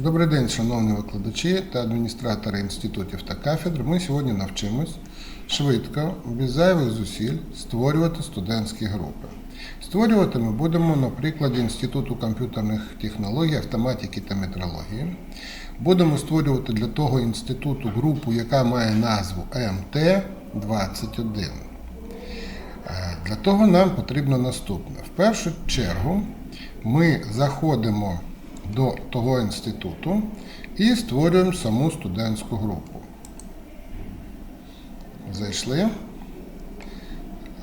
Добрий день, шановні викладачі та адміністратори інститутів та кафедр. Ми сьогодні навчимось швидко, без зайвих зусиль створювати студентські групи. Створювати ми будемо на прикладі Інституту комп'ютерних технологій, автоматики та метрології. Будемо створювати для того інституту групу, яка має назву МТ-21. Е, Для того нам потрібно наступне. В першу чергу ми заходимо до того інституту і створюємо саму студентську групу. Зайшли,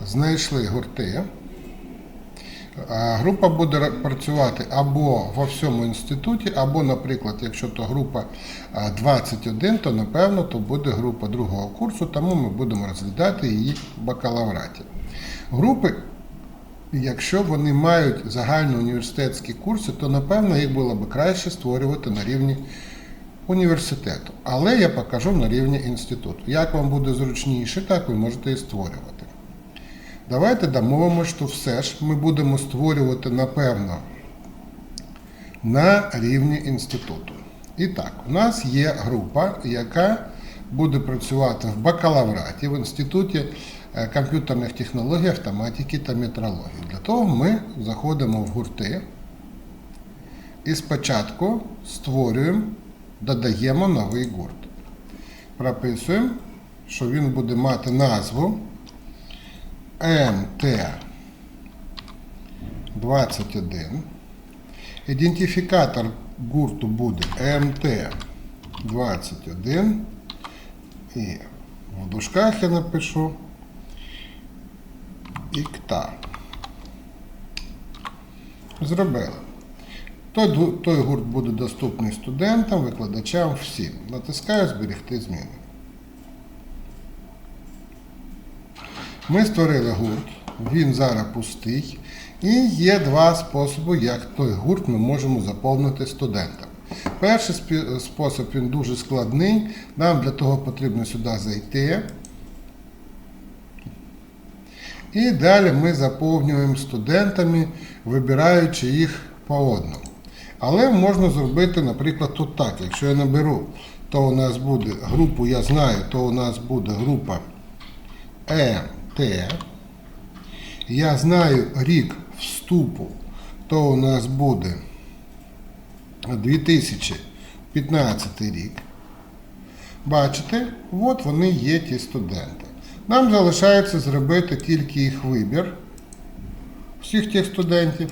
знайшли гурти. Група буде працювати або во всьому інституті, або, наприклад, якщо то група 21, то напевно то буде група другого курсу, тому ми будемо розглядати її в бакалавраті. Групи, якщо вони мають загальноуніверситетські курси, то напевно їх було б краще створювати на рівні університету. Але я покажу на рівні інституту. Як вам буде зручніше, так ви можете і створювати. Давайте домовимося, що все ж ми будемо створювати, напевно, на рівні інституту. І так, у нас є група, яка буде працювати в бакалавраті в Інституті комп'ютерних технологій, автоматики та метрології. Для того ми заходимо в гурти і спочатку створюємо, додаємо новий гурт. Прописуємо, що він буде мати назву МТ-21. Ідентифікатор гурту буде МТ-21. І в дужках я напишу ІКТА. Зробили. Той, той гурт буде доступний студентам, викладачам, всім. Натискаю Зберегти зміни. Ми створили гурт, він зараз пустий. І є два способи, як той гурт ми можемо заповнити студентам. Перший спосіб він дуже складний. Нам для того потрібно сюди зайти. І далі ми заповнюємо студентами, вибираючи їх по одному. Але можна зробити, наприклад, тут так. Якщо я наберу, то у нас буде групу, я знаю, то у нас буде група МТ. Я знаю рік вступу, то у нас буде 2015 рік. Бачите, от вони є ті студенти. Нам залишається зробити тільки їх вибір всіх тих студентів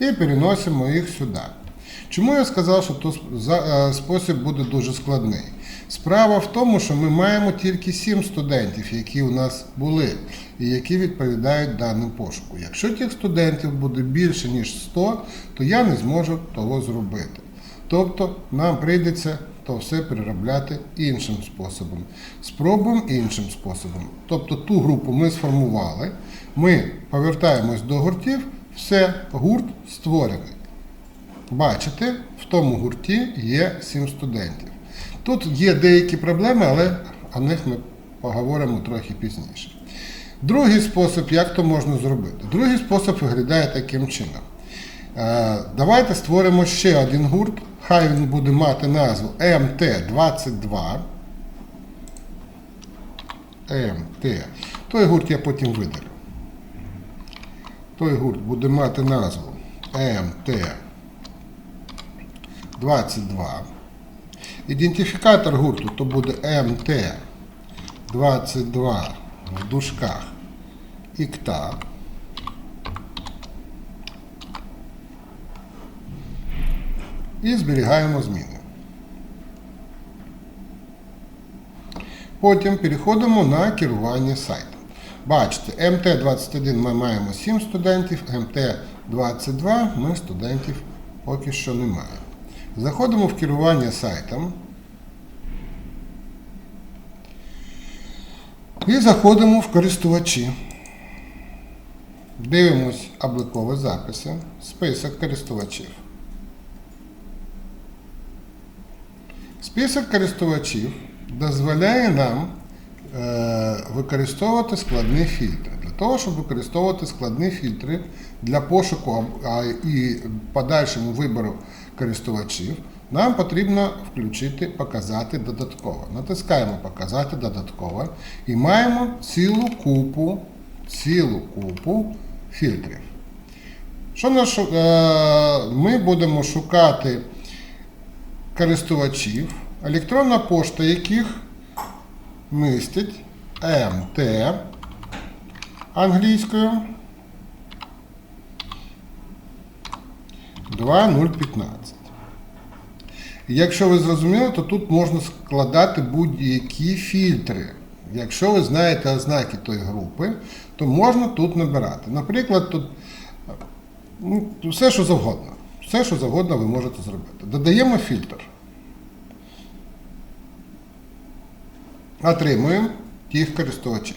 і переносимо їх сюди. Чому я сказав, що тут е, спосіб буде дуже складний? Справа в тому, що ми маємо тільки 7 студентів, які у нас були, і які відповідають даним пошуку. Якщо тих студентів буде більше, ніж 100, то я не зможу того зробити. Тобто нам прийдеться то все переробляти іншим способом. Спробуємо іншим способом. Тобто ту групу ми сформували, ми повертаємось до гуртів, все, гурт створений. Бачите, в тому гурті є 7 студентів. Тут є деякі проблеми, але о них ми поговоримо трохи пізніше. Другий спосіб, як то можна зробити? Другий спосіб виглядає таким чином. Е, Давайте створимо ще один гурт. Хай він буде мати назву МТ-22. МТ. Той гурт я потім видалю. Той гурт буде мати назву МТ-22. Ідентифікатор гурту то буде МТ-22 в дужках ІКТА. І зберігаємо зміни. Потім переходимо на керування сайтом. Бачите, МТ-21 ми маємо 7 студентів, МТ-22 ми студентів поки що не маємо. Заходимо в керування сайтом. І заходимо в користувачі. Дивимось облікові записи, список користувачів. Список користувачів дозволяє нам е, використовувати складний фільтр. Для того, щоб використовувати складні фільтри для пошуку і подальшому вибору користувачів, нам потрібно включити Показати додатково. Натискаємо Показати додатково і маємо цілу купу, цілу купу фільтрів. Що е, ми будемо шукати користувачів, електронна пошта яких містить МТ англійською 2015. Якщо ви зрозуміли, то тут можна складати будь-які фільтри. Якщо ви знаєте ознаки тої групи, то можна тут набирати. Наприклад, тут ну, все, що завгодно. Все, що завгодно, ви можете зробити. Додаємо фільтр. Отримуємо тих користувачів.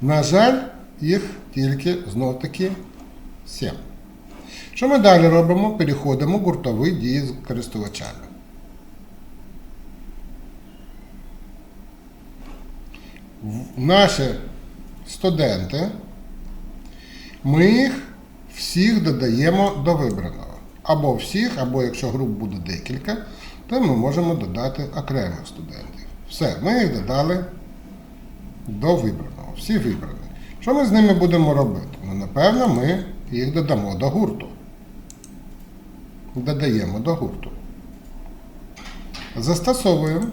На жаль, їх тільки знов таки 7. Що ми далі робимо? Переходимо в гуртові дії з користувачами. Наші студенти, ми їх всіх додаємо до вибраного. Або всіх, або якщо груп буде декілька, то ми можемо додати окремих студентів. Все, ми їх додали до вибраного. Всі вибрані. Що ми з ними будемо робити? Ну, напевно, ми їх додамо до гурту. Додаємо до гурту. Застосовуємо.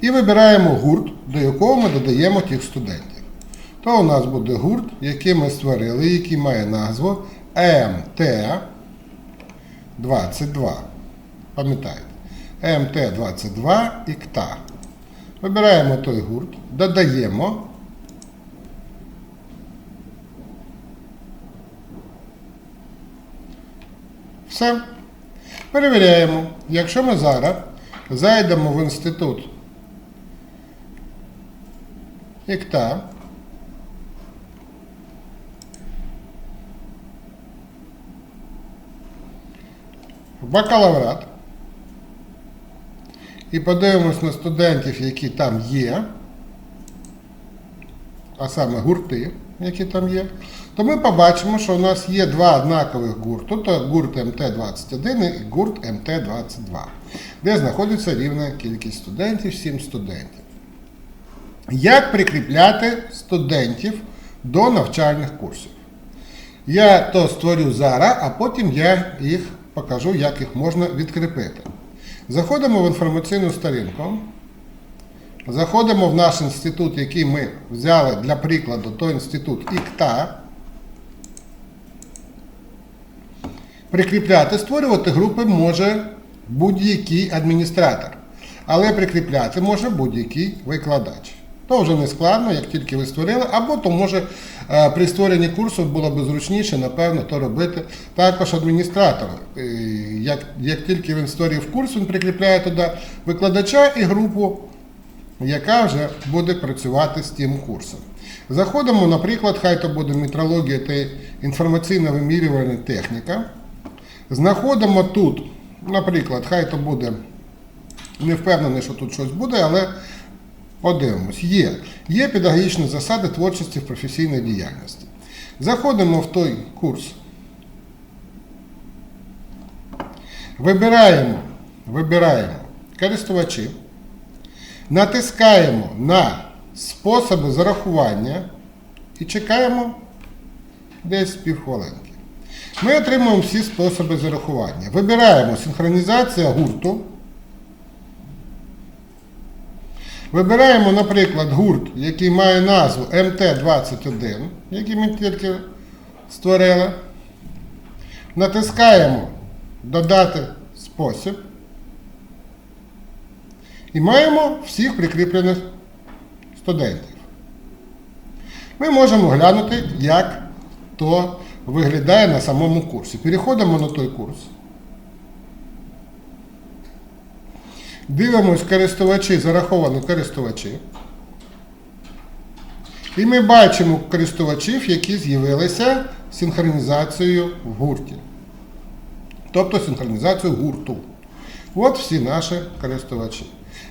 І вибираємо гурт, до якого ми додаємо тих студентів. То у нас буде гурт, який ми створили, який має назву МТ22. Пам'ятаєте? МТ22 і КТА. Вибираємо той гурт, додаємо. Все. Перевіряємо. Якщо ми зараз зайдемо в інститут ІКТА, бакалаврат і подивимось на студентів, які там є, а саме гурти, які там є, то ми побачимо, що у нас є два однакових гурту, то гурт МТ-21 і гурт МТ-22, де знаходиться рівна кількість студентів, 7 студентів. Як прикріпляти студентів до навчальних курсів? Я то створю зараз, а потім я їх покажу, як їх можна відкріпити. Заходимо в інформаційну сторінку. Заходимо в наш інститут, який ми взяли для прикладу, то інститут ІКТА. Прикріпляти, створювати групи може будь-який адміністратор. Але прикріпляти може будь-який викладач. То вже не складно, як тільки ви створили, або то може е, при створенні курсу було б зручніше, напевно, то робити також адміністратор. Як, як тільки він створив курс, він прикріпляє туди викладача і групу, яка вже буде працювати з тим курсом. Заходимо, наприклад, хай то буде метрологія та інформаційно вимірювальна техніка. Знаходимо тут, наприклад, хай то буде, не впевнений, що тут щось буде, але подивимось. Є. Є педагогічні засади творчості в професійній діяльності. Заходимо в той курс. Вибираємо, вибираємо користувачі, натискаємо на способи зарахування і чекаємо десь півхвилинки. Ми отримуємо всі способи зарахування. Вибираємо синхронізація гурту. Вибираємо, наприклад, гурт, який має назву МТ-21, який ми тільки створили. Натискаємо Додати спосіб. І маємо всіх прикріплених студентів. Ми можемо глянути, як то виглядає на самому курсі. Переходимо на той курс. Дивимось користувачі, зараховані користувачі. І ми бачимо користувачів, які з'явилися синхронізацією в гурті. Тобто синхронізацію гурту. От всі наші користувачі.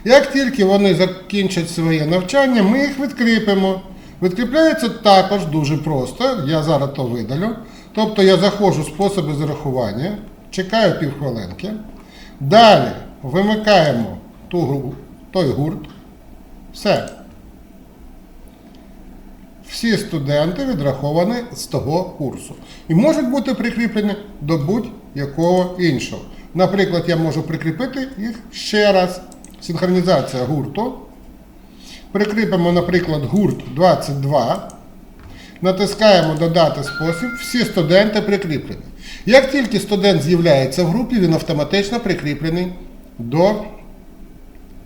Як тільки вони закінчать своє навчання, ми їх відкріпимо. Відкріпляється також дуже просто. Я зараз то видалю. Тобто я заходжу в способи зарахування, чекаю півхвилинки. Далі вимикаємо ту, той гурт. Все. Всі студенти відраховані з того курсу і можуть бути прикріплені до будь-якого іншого. Наприклад, я можу прикріпити їх ще раз. Синхронізація гурту. Прикріпимо, наприклад, гурт 22. Натискаємо Додати спосіб. Всі студенти прикріплені. Як тільки студент з'являється в групі, він автоматично прикріплений до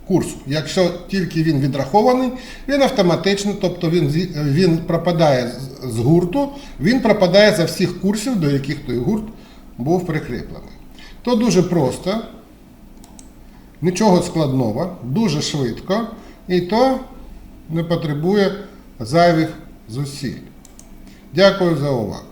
курсу. Якщо тільки він відрахований, він автоматично, тобто він, він пропадає з- гурту, він пропадає за всіх курсів, до яких той гурт був прикріплений. То дуже просто, нічого складного, дуже швидко, і то не потребує зайвих зусиль. Дякую за увагу.